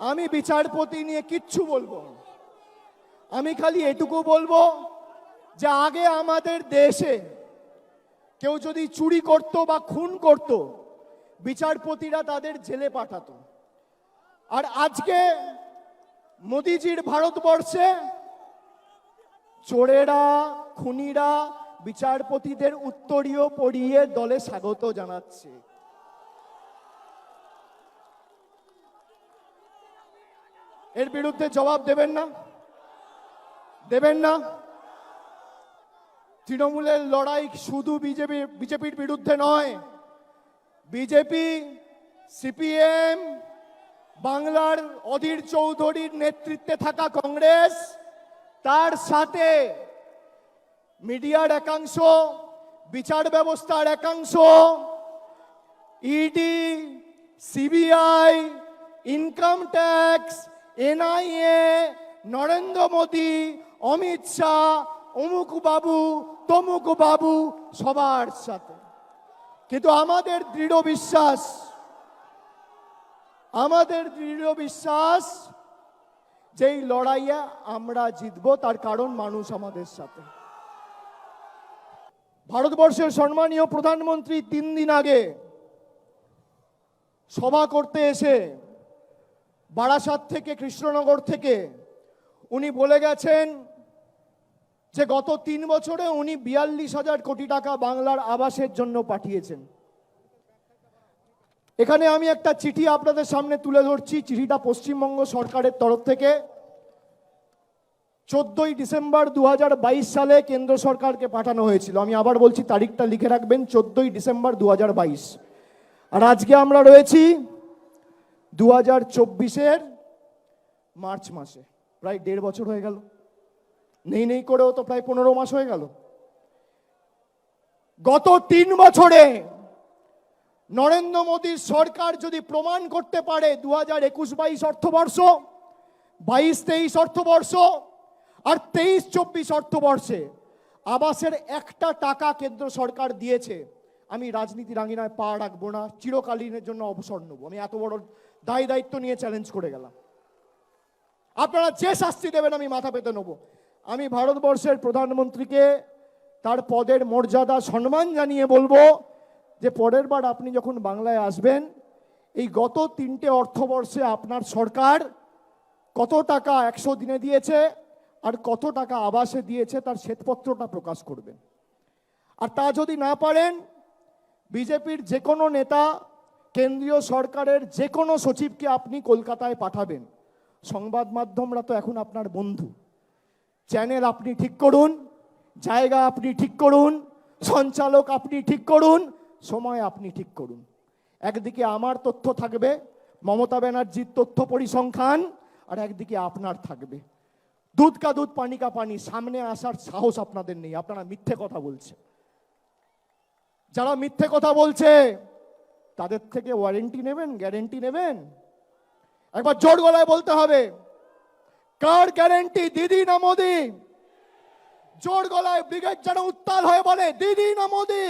আমি বিচারপতি নিয়ে কিচ্ছু বলব। আমি খালি এটুকু বলব যে আগে আমাদের দেশে কেউ যদি চুরি করত বা খুন করত, বিচারপতিরা তাদের জেলে পাঠাতো আর আজকে মোদিজির ভারতবর্ষে চোরেরা, খুনিরা, বিচারপতিদের উত্তরীয় পড়িয়ে দলে স্বাগত জানাচ্ছে এর বিরুদ্ধে জবাব দেবেন না? দেবেন না? তৃণমূলের লড়াই শুধু বিজেপি, বিজেপির বিরুদ্ধে নয়। বিজেপি, সিপিএম, বাংলার অধীর চৌধুরীর নেতৃত্বে থাকা কংগ্রেস, তার সাথে মিডিয়ার একাংশ, বিচার ব্যবস্থার একাংশ, ED, CBI, income tax NIA, Narendra Modi, Amit Shah, অমুক বাবু, তমুক বাবু, সবার সাথে। কিন্তু আমাদের দৃঢ় বিশ্বাস, আমাদের দৃঢ় বিশ্বাস যে এই লড়াইয়ে আমরা জিতব, তার কারণ মানুষ আমাদের সাথে। ভারতবর্ষের সম্মানীয় প্রধানমন্ত্রী তিন দিন আগে সভা করতে এসে বারাসাত থেকে, কৃষ্ণনগর থেকে উনি বলে গেছেন যে গত তিন বছরে উনি বিয়াল্লিশ হাজার কোটি টাকা বাংলার আবাসের জন্য পাঠিয়েছেন। এখানে আমি একটা চিঠি আপনাদের সামনে তুলে ধরছি, চিঠিটা পশ্চিমবঙ্গ সরকারের তরফ থেকে। চোদ্দই ডিসেম্বর দু হাজার বাইশ সালে কেন্দ্র সরকারকে পাঠানো হয়েছিল। আমি আবার বলছি, তারিখটা লিখে রাখবেন, চোদ্দই ডিসেম্বর দু হাজার বাইশ। আর আজকে আমরা রয়েছি দু হাজার চব্বিশের মার্চ মাসে। প্রায় দেড় বছর হয়ে গেল। নেই নেই করেও তো প্রায় পনেরো মাস হয়ে গেল। গত তিন বছরে নরেন্দ্র মোদীর সরকার যদি প্রমাণ করতে পারে দু হাজার একুশ বাইশ অর্থবর্ষ, বাইশ তেইশ অর্থবর্ষ আর তেইশ চব্বিশ অর্থবর্ষে আবাসের একটা টাকা কেন্দ্র সরকার দিয়েছে, আমি রাজনীতি রাঙিনায় পা রাখব না, চিরকালীনের জন্য অবসর নেব। আমি এত বড় দায় দায়িত্ব নিয়ে চ্যালেঞ্জ করে গেলাম। আপনারা যে শাস্তি দেবেন আমি মাথা পেতে নেব। আমি ভারতবর্ষের প্রধানমন্ত্রীকে তার পদের মর্যাদা, সম্মান জানিয়ে বলব যে পরের বার আপনি যখন বাংলায় আসবেন, এই গত তিনটে অর্থবর্ষে আপনার সরকার কত টাকা একশো দিনে দিয়েছে আর কত টাকা আবাসে দিয়েছে তার শ্বেতপত্রটা প্রকাশ করবেন। আর তা যদি না পারেন, বিজেপির যে কোনো নেতা কেন্দ্রীয় সরকারের যে কোনো সচিবকে আপনি কলকাতায় পাঠাবেন। সংবাদ মাধ্যমরা তো এখন আপনার বন্ধু। চ্যানেল আপনি ঠিক করুন, জায়গা আপনি ঠিক করুন, সঞ্চালক আপনি ঠিক করুন, সময় আপনি ঠিক করুন। একদিকে আমার তথ্য থাকবে, মমতা ব্যানার্জির তথ্য পরিসংখ্যান, আর একদিকে আপনার থাকবে। দুধ কা দুধ, পানি কা পানি, সামনে আসার সাহস আপনাদের নেই। আপনারা মিথ্যে কথা বলছে। যারা মিথ্যে কথা বলছে তাদের থেকে ওয়ারেন্টি নেবেন গ্যারেন্টি নেবেন। একবার জোর গলায় বলতে হবে, কার গ্যারেন্টি দিদি না মোদি? জোর গলায় ব্রিগেড যেন উত্তাল হয়ে বলে, দিদি না মোদি?